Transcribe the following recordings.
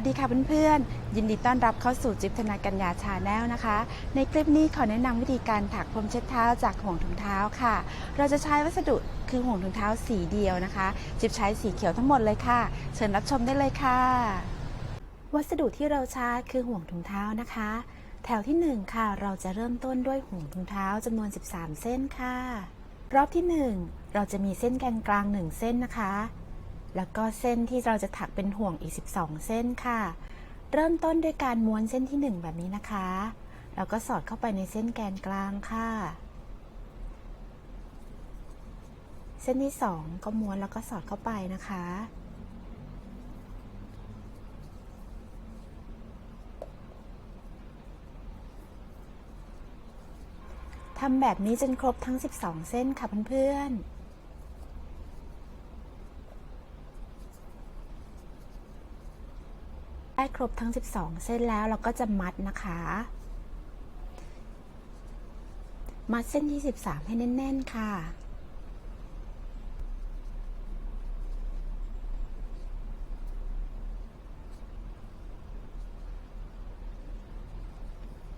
วัสดีค่ะเพื่อนๆ ยินดีต้อนรับเข้าสู่จิบธนากัญญาชาแนลนะคะ ในคลิปนี้ขอแนะนำวิธีการถักพรมเช็ดเท้าจากห่วงถุงเท้าค่ะ เราจะใช้วัสดุคือห่วงถุงเท้าสีเดียวนะคะ จิบใช้สีเขียวทั้งหมดเลยค่ะ เชิญรับชมได้เลยค่ะ วัสดุที่เราใช้คือห่วงถุงเท้านะคะ แถวที่ 1 ค่ะ เราจะเริ่มต้นด้วยห่วงถุงเท้าจำนวน 13 เส้นค่ะ รอบที่ 1 เราจะมีเส้นแกนกลาง 1 เส้นนะคะ แล้วก็เส้นที่เราจะถักเป็นห่วงอีก 12 เส้นค่ะ เริ่มต้นด้วยการม้วนเส้นที่ 1 แบบนี้นะคะ แล้วก็สอดเข้าไปในเส้นแกนกลางค่ะ เส้นที่ 2 ก็ม้วนแล้วก็สอดเข้าไปนะคะ ทำแบบนี้จนครบทั้ง 12 เส้นค่ะเพื่อนๆ ได้ครบทั้ง 12 เส้นแล้วเราก็จะมัดนะคะ มัดเส้นที่ 13 ให้แน่น ๆ ค่ะ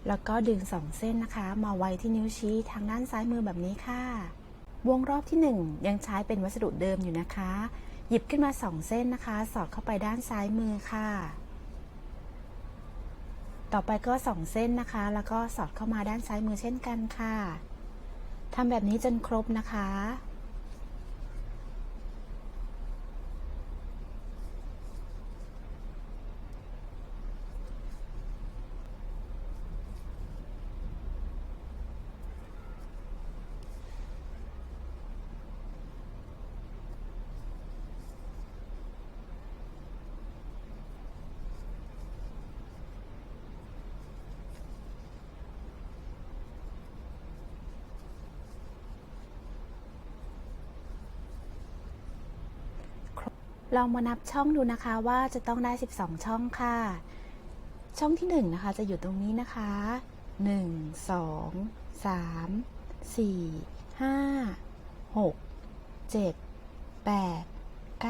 แล้วก็ดึง 2 เส้นนะคะ มาไว้ที่นิ้วชี้ทางด้านซ้ายมือแบบนี้ค่ะ วงรอบที่ 1 ยังใช้เป็นวัสดุเดิมอยู่นะคะ หยิบขึ้นมา 2 เส้นนะคะ สอดเข้าไปด้านซ้ายมือค่ะ ต่อไปก็2เส้นนะคะ แล้วก็สอดเข้ามาด้านซ้ายมือเช่นกันค่ะทำแบบนี้จนครบนะคะ เรามานับช่องดูนะคะว่าจะต้องได้ 12 ช่องค่ะ ช่องที่1นะคะจะอยู่ตรงนี้นะคะ 1 2 3 4 5 6 7 8 9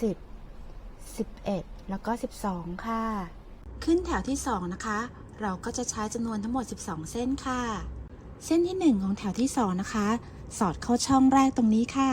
10 11 แล้วก็ 12 ค่ะ ขึ้นแถวที่ 2 นะคะ เราก็จะใช้จำนวนทั้งหมด 12 เส้นค่ะ เส้นที่ 1 ของแถวที่ 2 นะคะ สอดเข้าช่องแรกตรงนี้ค่ะ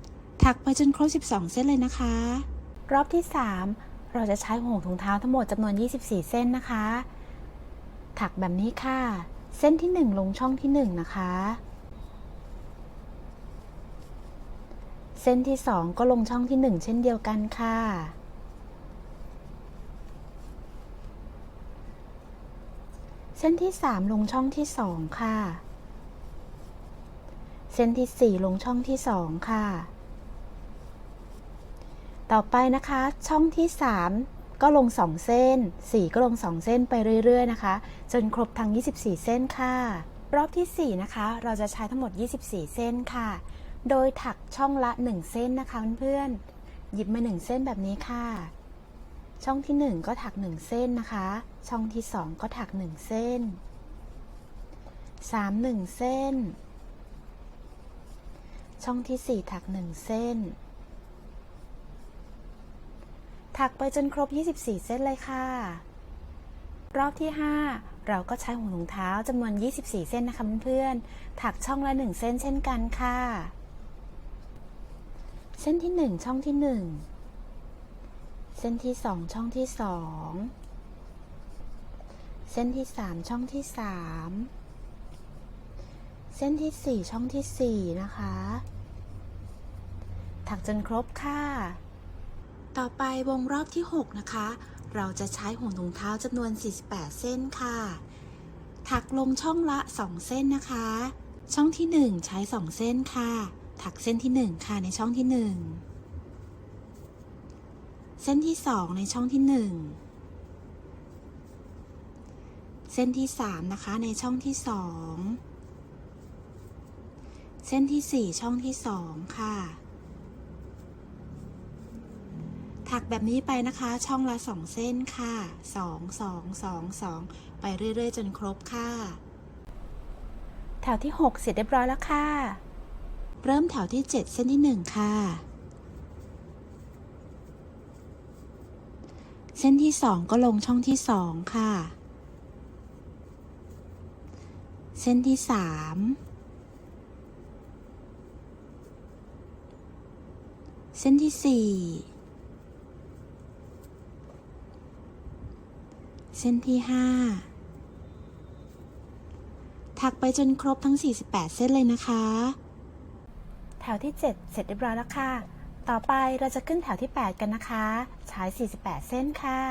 ถักไปจนครบ 12 เส้นเลยนะคะ รอบที่ 3 เราจะใช้ห่วงถุงเท้าทั้งหมดจำนวน 24 เส้นนะคะ ถักแบบนี้ค่ะ เส้นที่ 1 ลงช่องที่ 1 นะคะ เส้นที่ 2 ก็ลงช่องที่ 1 เช่นเดียวกันค่ะเส้นที่ 3 ลงช่องที่ 2 ค่ะ เส้นที่ 4 ลงช่องที่ 2 ค่ะ ต่อไปนะคะ ช่องที่ 3 ก็ลง 2 เส้น 4 ก็ลง 2 เส้นไปเรื่อย ๆ นะคะ จนครบทั้ง 24 เส้นค่ะ รอบที่ 4 นะคะ เราจะใช้ทั้งหมด 24 เส้นค่ะ โดยถักช่องละ 1 เส้นนะคะเพื่อนๆหยิบมา 1 เส้นแบบนี้ค่ะ ช่องที่ 1 ก็ถัก 1 เส้นนะคะ ช่องที่ 2 ก็ถัก 1 เส้น 3 1 เส้น ช่องที่ 4 ถัก 1 เส้น ถักไปจนครบ 24 เส้นเลยค่ะ รอบที่ 5 เราก็ใช้ห่วงถุงเท้าจำนวน 24 เส้นนะคะเพื่อนๆ ถักช่องละ 1 เส้นเช่นกันค่ะ เส้นที่ 1 ช่องที่ 1 เส้นที่ 2 ช่องที่ 2 เส้นที่ 3 ช่องที่ 3 เส้นที่ 4 ช่องที่ 4 นะคะ ถักจนครบค่ะ ต่อไปวงรอบที่ 6 นะคะ เราจะใช้ห่วงถุงเท้าจำนวน 48 เส้นค่ะ ถักลงช่องละ 2 เส้นนะคะ ช่องที่ 1 ใช้ 2 เส้นค่ะ ถักเส้นที่ 1 ค่ะในช่องที่ 1 เส้นที่ 2 ในช่องที่ 1 เส้นที่ 3 นะคะในช่องที่ 2 เส้นที่ 4 ช่องที่ 2 ค่ะ ถักแบบนี้ไปนะคะ ช่องละ2เส้นค่ะ2 2 2 2ไปเรื่อยๆ จนครบค่ะ แถวที่ 6 เสร็จเรียบร้อยแล้วค่ะ เริ่มแถวที่ 7 เส้นที่ 1 ค่ะ เส้นที่ 2 ก็ลงช่องที่ 2 ค่ะ เส้นที่ 3เส้นที่ 4 เส้นที่ 5 ถักไปจนครบทั้ง 48 เส้นเลยนะคะ แถวที่ 7 เสร็จเรียบร้อยแล้วค่ะ ต่อไปเราจะขึ้นแถวที่ 8 กันนะคะ ใช้ 48 เส้นค่ะ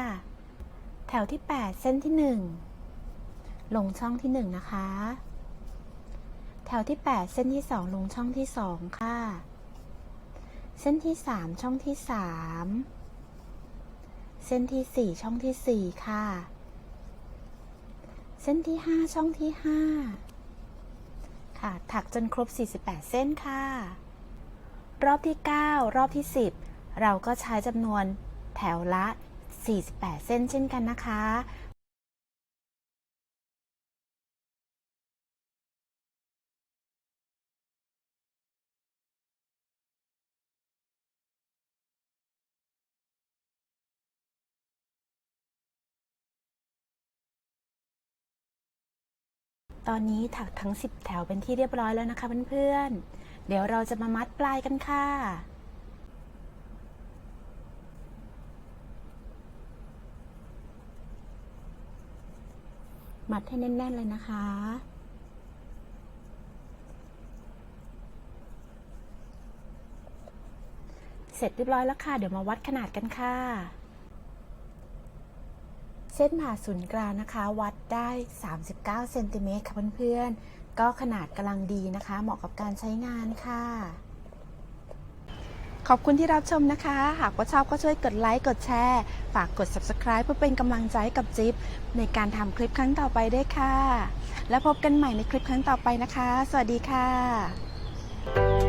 แถวที่ 8 เส้นที่ 1 ลงช่องที่ 1 นะคะ แถวที่ 8 เส้นที่ 2 ลงช่องที่ 2 ค่ะ เส้นที่ 3 ช่องที่ 3เส้นที่ 4 ช่องที่ 4 ค่ะ เส้นที่ 5 ช่องที่ 5 ค่ะ ถักจนครบ 48 เส้นค่ะ รอบที่ 9 รอบที่ 10 เราก็ใช้จำนวนแถวละ 48 เส้นเช่นกันนะคะ ตอนนี้ถักทั้ง 10 แถวเป็นที่เรียบร้อยแล้วนะคะเพื่อนๆ เดี๋ยวเราจะมามัดปลายกันค่ะมัดให้แน่น ๆ เลยนะคะ เสร็จเรียบร้อยแล้วค่ะ เดี๋ยวมาวัดขนาดกันค่ะ ส้นผ่าศูนย์กลางนะคะ วัดได้ 39เซนติเมตรค่ะเพื่อนๆ ก็ขนาดกำลังดีนะคะ เหมาะกับการใช้งานค่ะ ขอบคุณที่รับชมนะคะ หากว่าชอบก็ช่วยกดไลค์ กดแชร์ ฝากกด subscribe เพื่อเป็นกำลังใจกับจิ๊บในการทำคลิปครั้งต่อไปด้วยค่ะ แล้วพบกันใหม่ในคลิปครั้งต่อไปนะคะ สวัสดีค่ะ